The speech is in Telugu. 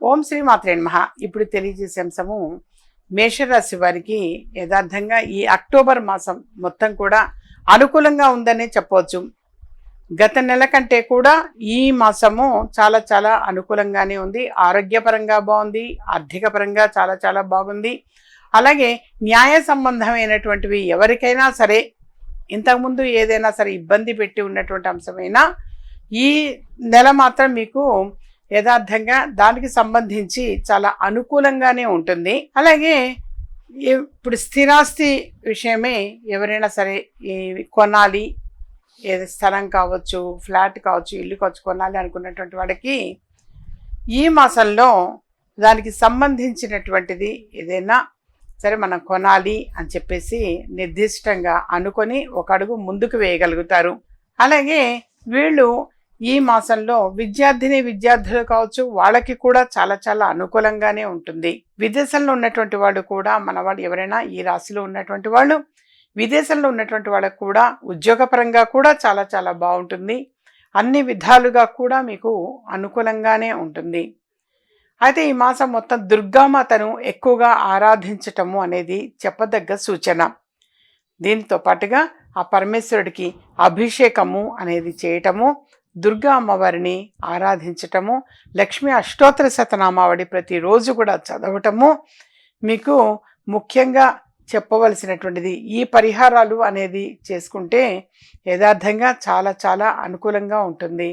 ఓం శ్రీ మాత్రే నమ. ఇప్పుడు తెలియజేసే అంశము మేషరాశి వారికి యథార్థంగా ఈ అక్టోబర్ మాసం మొత్తం కూడా అనుకూలంగా ఉందనే చెప్పవచ్చు. గత నెల కంటే కూడా ఈ మాసము చాలా చాలా అనుకూలంగానే ఉంది. ఆరోగ్యపరంగా బాగుంది ఆర్థిక పరంగా చాలా చాలా బాగుంది. అలాగే న్యాయ సంబంధమైనటువంటివి ఎవరికైనా సరే ఇంతకుముందు ఏదైనా సరే ఇబ్బంది పెట్టి ఉన్నటువంటి అంశమైనా ఈ నెల మాత్రం మీకు యథార్థంగా దానికి సంబంధించి చాలా అనుకూలంగానే ఉంటుంది. అలాగే ఇప్పుడు స్థిరాస్తి విషయమే ఎవరైనా సరే ఈ కొనాలి ఏది స్థలం కావచ్చు ఫ్లాట్ కావచ్చు ఇల్లు కావచ్చు కొనాలి అనుకున్నటువంటి వాడికి ఈ మాసంలో దానికి సంబంధించినటువంటిది ఏదైనా సరే మనం కొనాలి అని చెప్పేసి నిర్దిష్టంగా అనుకొని ఒక అడుగు ముందుకు వేయగలుగుతారు. అలాగే వీళ్ళు ఈ మాసంలో విద్యార్థిని విద్యార్థులు కావచ్చు వాళ్ళకి కూడా చాలా చాలా అనుకూలంగానే ఉంటుంది. విదేశంలో ఉన్నటువంటి వాళ్ళు కూడా మనవాడు ఎవరైనా ఈ రాశిలో ఉన్నటువంటి వాళ్ళు విదేశంలో ఉన్నటువంటి వాళ్ళకు కూడా ఉద్యోగపరంగా కూడా చాలా చాలా బాగుంటుంది. అన్ని విధాలుగా కూడా మీకు అనుకూలంగానే ఉంటుంది. అయితే ఈ మాసం మొత్తం దుర్గామాతను ఎక్కువగా ఆరాధించటము అనేది చెప్పదగ్గ సూచన. దీంతో పాటుగా ఆ పరమేశ్వరుడికి అభిషేకము అనేది చేయటము దుర్గా అమ్మవారిని ఆరాధించటము లక్ష్మీ అష్టోత్తర శతనామావళి ప్రతిరోజు కూడా చదవటము మీకు ముఖ్యంగా చెప్పవలసినటువంటిది ఈ పరిహారాలు అనేది చేసుకుంటే యథార్థంగా చాలా చాలా అనుకూలంగా ఉంటుంది.